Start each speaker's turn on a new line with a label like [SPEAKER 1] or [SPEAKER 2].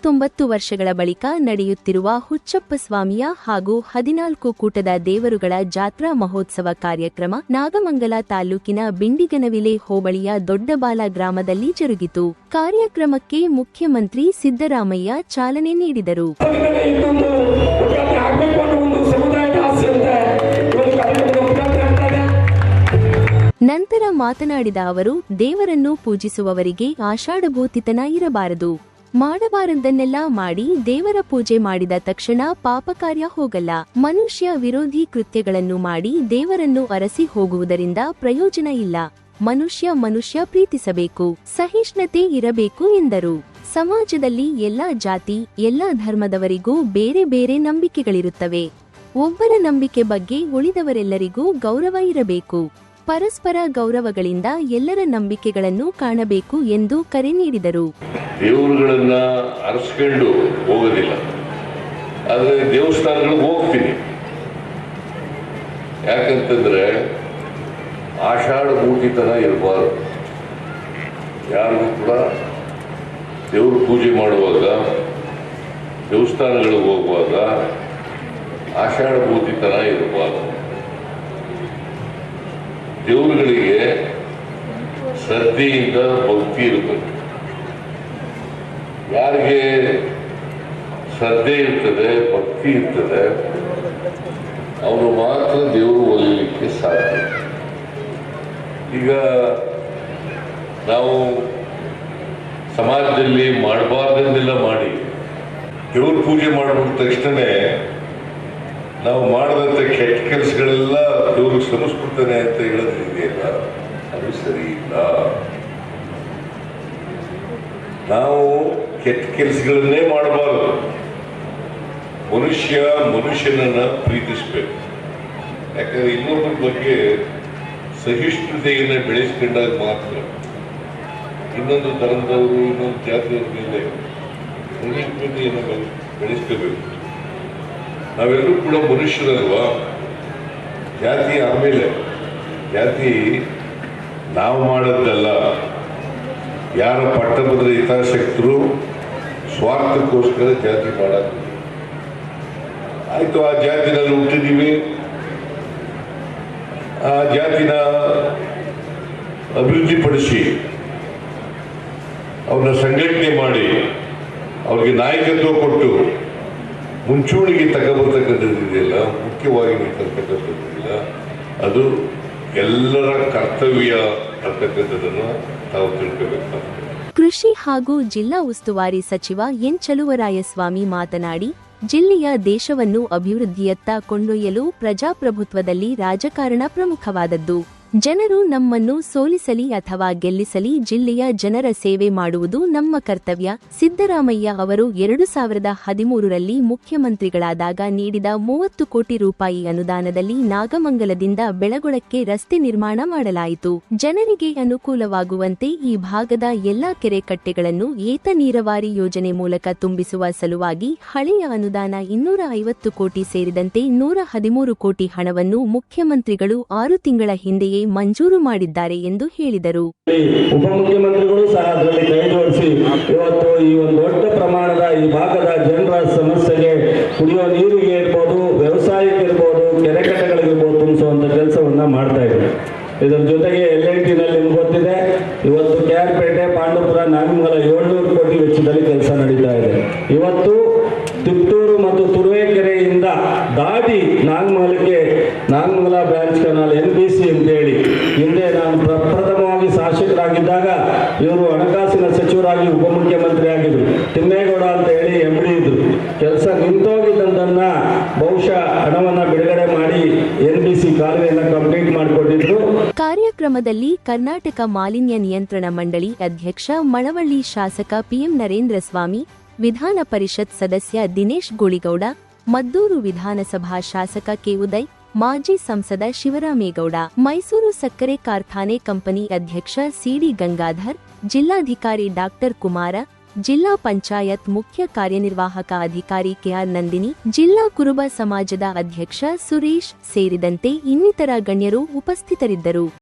[SPEAKER 1] ಇಪ್ಪತ್ತೊಂಬತ್ತು ವರ್ಷಗಳ ಬಳಿಕ ನಡೆಯುತ್ತಿರುವ ಹುಚ್ಚಪ್ಪ ಸ್ವಾಮಿಯ ಹಾಗೂ ಹದಿನಾಲ್ಕು ಕೂಟದ ದೇವರುಗಳ ಜಾತ್ರಾ ಮಹೋತ್ಸವ ಕಾರ್ಯಕ್ರಮ ನಾಗಮಂಗಲ ತಾಲೂಕಿನ ಬಿಂಡಿಗನವಿಲೆ ಹೋಬಳಿಯ ದೊಡ್ಡಬಾಲ ಗ್ರಾಮದಲ್ಲಿ ಜರುಗಿತು ಕಾರ್ಯಕ್ರಮಕ್ಕೆ ಮುಖ್ಯಮಂತ್ರಿ ಸಿದ್ದರಾಮಯ್ಯ ಚಾಲನೆ ನೀಡಿದರು ನಂತರ ಮಾತನಾಡಿದ ಅವರು ದೇವರನ್ನು ಪೂಜಿಸುವವರಿಗೆ ಆಷಾಢಭೂತಿತನ ಇರಬಾರದು ಮಾಡಬಾರದನ್ನೆಲ್ಲ ಮಾಡಿ ದೇವರ ಪೂಜೆ ಮಾಡಿದ ತಕ್ಷಣ ಪಾಪಕಾರ್ಯ ಹೋಗಲ್ಲ ಮನುಷ್ಯ ವಿರೋಧಿ ಕೃತ್ಯಗಳನ್ನು ಮಾಡಿ ದೇವರನ್ನು ಅರಸಿ ಹೋಗುವುದರಿಂದ ಪ್ರಯೋಜನ ಇಲ್ಲ ಮನುಷ್ಯ ಮನುಷ್ಯ ಪ್ರೀತಿಸಬೇಕು ಸಹಿಷ್ಣುತೆ ಇರಬೇಕು ಎಂದರು ಸಮಾಜದಲ್ಲಿ ಎಲ್ಲ ಜಾತಿ ಎಲ್ಲ ಧರ್ಮದವರಿಗೂ ಬೇರೆ ಬೇರೆ ನಂಬಿಕೆಗಳಿರುತ್ತವೆ ಒಬ್ಬರ ನಂಬಿಕೆ ಬಗ್ಗೆ ಉಳಿದವರೆಲ್ಲರಿಗೂ ಗೌರವ ಇರಬೇಕು ಪರಸ್ಪರ ಗೌರವಗಳಿಂದ ಎಲ್ಲರ ನಂಬಿಕೆಗಳನ್ನು ಕಾಣಬೇಕು ಎಂದು ಕರೆ ನೀಡಿದರು
[SPEAKER 2] ದೇವರುಗಳನ್ನ ಅರಸ್ಕೊಂಡು ಹೋಗೋದಿಲ್ಲ ಆದರೆ ದೇವಸ್ಥಾನಗಳಿಗೆ ಹೋಗ್ತೀನಿ ಯಾಕಂತಂದ್ರೆ ಆಷಾಢ ಮೂಟಿತನ ಇರಬಾರ್ದು ಯಾರಿಗೂ ಕೂಡ ದೇವರು ಪೂಜೆ ಮಾಡುವಾಗ ದೇವಸ್ಥಾನಗಳಿಗೆ ಹೋಗುವಾಗ ಆಷಾಢ ಮೂಟಿತನ ಇರಬಾರ್ದು ದೇವರುಗಳಿಗೆ ಶ್ರದ್ಧೆಯಿಂದ ಭಕ್ತಿ ಇರಬೇಕು ಯಾರಿಗೆ ಶ್ರದ್ಧೆ ಇರ್ತದೆ ಭಕ್ತಿ ಇರ್ತದೆ ಅವರು ಮಾತ್ರ ದೇವರು ಒಲಿಯಲಿಕ್ಕೆ ಸಾಧ್ಯ ಈಗ ನಾವು ಸಮಾಜದಲ್ಲಿ ಮಾಡಬಾರ್ದನ್ನೆಲ್ಲ ಮಾಡಿ ದೇವ್ರ ಪೂಜೆ ಮಾಡಿಬಿಟ್ಟ ತಕ್ಷಣ ನಾವು ಮಾಡಿದಂಥ ಕೆಟ್ಟ ಕೆಲಸಗಳೆಲ್ಲ ದೇವರು ಸಂಸ್ಕೃತನೆ ಅಂತ ಹೇಳೋದಿದೆಯಲ್ಲ ಅದು ಸರಿ ಇಲ್ಲ ನಾವು ಕೆಟ್ಟ ಕೆಲಸಗಳನ್ನೇ ಮಾಡಬಾರದು ಮನುಷ್ಯ ಮನುಷ್ಯನನ್ನ ಪ್ರೀತಿಸ್ಬೇಕು ಯಾಕಂದ್ರೆ ಇನ್ನೊಬ್ಬರ ಬಗ್ಗೆ ಸಹಿಷ್ಣುತೆಯನ್ನ ಬೆಳೆಸ್ಕೊಂಡಾಗ ಮಾತ್ರ ಇನ್ನೊಂದು ಧರ್ಮದವರು ಇನ್ನೊಂದು ಜಾತಿಯವ್ರ ಮೇಲೆ ಸಹಿಷ್ಣುತೆಯನ್ನು ಬೆಳೆಸ್ಕೋಬೇಕು ನಾವೆಲ್ಲರೂ ಕೂಡ ಮನುಷ್ಯರಲ್ವಾ ಜಾತಿ ಆಮೇಲೆ ಜಾತಿ ನಾವು ಮಾಡೋದಲ್ಲ ಯಾರ ಪಟ್ಟಭದ್ರ ಹಿತಾಸಕ್ತರು ಸ್ವಾರ್ಥಕ್ಕೋಸ್ಕರ ಜಾತಿ ಮಾಡೋದು ಆಯಿತು ಆ ಜಾತಿನಲ್ಲಿ ಹುಟ್ಟಿದೀವಿ ಆ ಜಾತಿನ ಅಭಿವೃದ್ಧಿಪಡಿಸಿ ಅವ್ರನ್ನ ಸಂಘಟನೆ ಮಾಡಿ ಅವ್ರಿಗೆ ನಾಯಕತ್ವ ಕೊಟ್ಟು ಮುಂಚೂಣಿಗೆ ಇದೆಯಲ್ಲ ಮುಖ್ಯವಾಗಿ ಇದೆಯಲ್ಲ ಅದು ಎಲ್ಲರ ಕರ್ತವ್ಯ ಅಂತಕ್ಕಂಥದ್ದನ್ನು ತಾವು ತಿಳ್ಕೋಬೇಕಾಗ್ತದೆ
[SPEAKER 1] ಕೃಷಿ ಹಾಗೂ ಜಿಲ್ಲಾ ಉಸ್ತುವಾರಿ ಸಚಿವ ಎನ್ ಚಲುವರಾಯಸ್ವಾಮಿ ಮಾತನಾಡಿ ಜಿಲ್ಲೆಯ ದೇಶವನ್ನು ಅಭಿವೃದ್ಧಿಯತ್ತ ಕೊಂಡೊಯ್ಯಲು ಪ್ರಜಾಪ್ರಭುತ್ವದಲ್ಲಿ ರಾಜಕಾರಣ ಪ್ರಮುಖವಾದದ್ದು ಜನರು ನಮ್ಮನ್ನು ಸೋಲಿಸಲಿ ಅಥವಾ ಗೆಲ್ಲಿಸಲಿ ಜಿಲ್ಲೆಯ ಜನರ ಸೇವೆ ಮಾಡುವುದು ನಮ್ಮ ಕರ್ತವ್ಯ ಸಿದ್ದರಾಮಯ್ಯ ಅವರು ಎರಡು ಸಾವಿರದ ಹದಿಮೂರರಲ್ಲಿ ಮುಖ್ಯಮಂತ್ರಿಗಳಾದಾಗ ನೀಡಿದ ಮೂವತ್ತು ಕೋಟಿ ರೂಪಾಯಿ ಅನುದಾನದಲ್ಲಿ ನಾಗಮಂಗಲದಿಂದ ಬೆಳಗೊಳಕ್ಕೆ ರಸ್ತೆ ನಿರ್ಮಾಣ ಮಾಡಲಾಯಿತು ಜನರಿಗೆ ಅನುಕೂಲವಾಗುವಂತೆ ಈ ಭಾಗದ ಎಲ್ಲಾ ಕೆರೆ ಕಟ್ಟೆಗಳನ್ನು ಏತ ನೀರಾವರಿ ಯೋಜನೆ ಮೂಲಕ ತುಂಬಿಸುವ ಸಲುವಾಗಿ ಹಳೆಯ ಅನುದಾನ ಇನ್ನೂರ ಐವತ್ತು ಕೋಟಿ ಸೇರಿದಂತೆ ನೂರ ಹದಿಮೂರು ಕೋಟಿ ಹಣವನ್ನು ಮುಖ್ಯಮಂತ್ರಿಗಳು ಆರು ತಿಂಗಳ ಹಿಂದೆಯೇ ಮಂಜೂರು ಮಾಡಿದ್ದಾರೆ ಎಂದು ಹೇಳಿದರು
[SPEAKER 3] ಉಪಮುಖ್ಯಮಂತ್ರಿಗಳು ಸಹ ಅದರಲ್ಲಿ ಕೈ ಜೋಡಿಸಿ ಇವತ್ತು ಈ ಒಂದು ದೊಡ್ಡ ಪ್ರಮಾಣದ ಈ ಭಾಗದ ಜನರ ಸಮಸ್ಯೆಗೆ ಕುಡಿಯೋ ನೀರಿಗೆ ಇರ್ಬೋದು ವ್ಯವಸಾಯಕ್ಕೆ ಇರ್ಬೋದು ಕೆರೆಕಟ್ಟೆಗಳಿಗಿರ್ಬೋದು ತುಂಬಿಸುವಂತ ಕೆಲಸವನ್ನ ಮಾಡ್ತಾ ಇದೆ ಇದರ ಜೊತೆಗೆ ಎಲ್ ಐ ಟಿನಲ್ಲಿ ಗೊತ್ತಿದೆ ಇವತ್ತು ಕೆ ಆರ್ ಪೇಟೆ ಪಾಂಡವಪುರ ನಾಗಮಂಗಲ ಏಳ್ನೂರು ಕೋಟಿ ವೆಚ್ಚದಲ್ಲಿ ಕೆಲಸ ನಡೀತಾ ಇದೆ ಇವತ್ತು ಇವರು ಹಣಕಾಸಿನ ಸಚಿವರಾಗಿ ಉಪಮುಖ್ಯಮಂತ್ರಿ ಆಗಿದ್ರು ತಿಮ್ಮೇಗೌಡ ಅಂತ ಹೇಳಿ ಎಂ ಡಿ ಇದ್ರು ಕೆಲಸ ನಿಂತೋಗಿದ್ದನ್ನ ಬಹುಶಃ ಹಣವನ್ನ ಬಿಡುಗಡೆ ಮಾಡಿ ಎನ್ ಬಿ ಸಿ ಕಾಲುವೆಯನ್ನ ಕಂಪ್ಲೀಟ್ ಮಾಡಿಕೊಂಡಿದ್ರು
[SPEAKER 1] ಕಾರ್ಯಕ್ರಮದಲ್ಲಿ ಕರ್ನಾಟಕ ಮಾಲಿನ್ಯ ನಿಯಂತ್ರಣ ಮಂಡಳಿ ಅಧ್ಯಕ್ಷ ಮಳವಳ್ಳಿ ಶಾಸಕ ಪಿಎಂ ನರೇಂದ್ರ ಸ್ವಾಮಿ ವಿಧಾನ ಪರಿಷತ್ ಸದಸ್ಯ ದಿನೇಶ್ ಗುಳಿಗೌಡ ಮದ್ದೂರು ವಿಧಾನಸಭಾ ಶಾಸಕ ಕೆ ಉದಯ್ ಮಾಜಿ ಸಂಸದ ಶಿವರಾಮೇಗೌಡ ಮೈಸೂರು ಸಕ್ಕರೆ ಕಾರ್ಖಾನೆ ಕಂಪನಿ ಅಧ್ಯಕ್ಷ ಸಿಡಿ ಗಂಗಾಧರ್ ಜಿಲ್ಲಾಧಿಕಾರಿ ಡಾಕ್ಟರ್ ಕುಮಾರ ಜಿಲ್ಲಾ ಪಂಚಾಯತ್ ಮುಖ್ಯ ಕಾರ್ಯನಿರ್ವಾಹಕ ಅಧಿಕಾರಿ ಕೆಆರ್ ನಂದಿನಿ ಜಿಲ್ಲಾ ಕುರುಬ ಸಮಾಜದ ಅಧ್ಯಕ್ಷ ಸುರೇಶ್ ಸೇರಿದಂತೆ ಇನ್ನಿತರ ಗಣ್ಯರು ಉಪಸ್ಥಿತರಿದ್ದರು